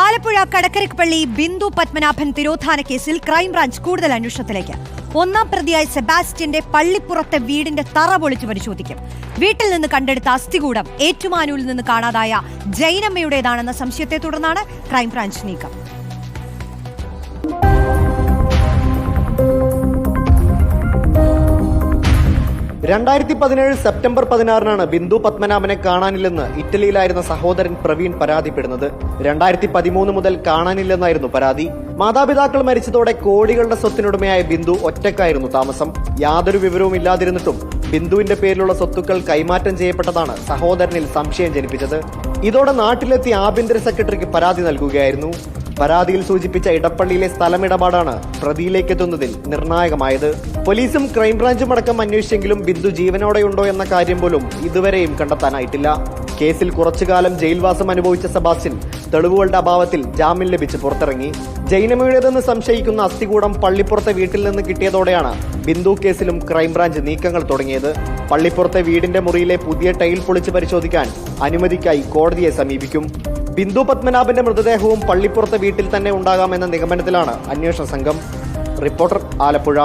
ആലപ്പുഴ കടക്കരക്കപ്പള്ളി ബിന്ദു പത്മനാഭൻ തിരോധാന കേസിൽ ക്രൈംബ്രാഞ്ച് കൂടുതൽ അന്വേഷണത്തിലേക്ക്. ഒന്നാം പ്രതിയായ സെബാസ്റ്റ്യന്റെ പള്ളിപ്പുറത്തെ വീടിന്റെ തറ പൊളിച്ചു പരിശോധിക്കും. വീട്ടിൽ നിന്ന് കണ്ടെടുത്ത അസ്ഥികൂടം ഏറ്റുമാനൂരിൽ നിന്ന് കാണാതായ ജൈനമ്മയുടേതാണെന്ന സംശയത്തെ തുടർന്നാണ് ക്രൈംബ്രാഞ്ച് നീക്കം. രണ്ടായിരത്തി പതിനേഴ് സെപ്റ്റംബർ പതിനാറിനാണ് ബിന്ദു പത്മനാഭനെ കാണാനില്ലെന്ന് ഇറ്റലിയിലായിരുന്ന സഹോദരൻ പ്രവീൺ പരാതിപ്പെടുന്നത്. രണ്ടായിരത്തി പതിമൂന്ന് മുതൽ കാണാനില്ലെന്നായിരുന്നു പരാതി. മാതാപിതാക്കൾ മരിച്ചതോടെ കോടികളുടെ സ്വത്തിനുടമയായ ബിന്ദു ഒറ്റക്കായിരുന്നു താമസം. യാതൊരു വിവരവും ഇല്ലാതിരുന്നിട്ടും ബിന്ദുവിന്റെ പേരിലുള്ള സ്വത്തുക്കൾ കൈമാറ്റം ചെയ്യപ്പെട്ടതാണ് സഹോദരനിൽ സംശയം ജനിപ്പിച്ചത്. ഇതോടെ നാട്ടിലെത്തിയ ആഭ്യന്തര സെക്രട്ടറിക്ക് പരാതി നൽകുകയായിരുന്നു. പരാതിയിൽ സൂചിപ്പിച്ച ഇടപ്പള്ളിയിലെ സ്ഥലമിടപാടാണ് പ്രതിയിലേക്കെത്തുന്നതിൽ നിർണായകമായത്. പോലീസും ക്രൈംബ്രാഞ്ചും അടക്കം അന്വേഷിച്ചെങ്കിലും ബിന്ദു ജീവനോടെയുണ്ടോ എന്ന കാര്യം പോലും ഇതുവരെയും കണ്ടെത്താനായിട്ടില്ല. കേസിൽ കുറച്ചുകാലം ജയിൽവാസം അനുഭവിച്ച സെബാസ്റ്റ്യൻ തെളിവുകളുടെ അഭാവത്തിൽ ജാമ്യം ലഭിച്ച് പുറത്തിറങ്ങി. ജൈനമയുടേതെന്ന് സംശയിക്കുന്ന അസ്ഥികൂടം പള്ളിപ്പുറത്തെ വീട്ടിൽ നിന്ന് കിട്ടിയതോടെയാണ് ബിന്ദു കേസിലും ക്രൈംബ്രാഞ്ച് നീക്കങ്ങൾ തുടങ്ങിയത്. പള്ളിപ്പുറത്തെ വീടിന്റെ മുറിയിലെ പുതിയ ടൈൽ പൊളിച്ച് പരിശോധിക്കാൻ അനുമതിക്കായി കോടതിയെ സമീപിക്കും. ബിന്ദു പത്മനാഭന്റെ മൃതദേഹവും പള്ളിപ്പുറത്തെ വീട്ടിൽ തന്നെ ഉണ്ടാകാമെന്ന നിഗമനത്തിലാണ് അന്വേഷണ സംഘം. റിപ്പോർട്ടർ ആലപ്പുഴ.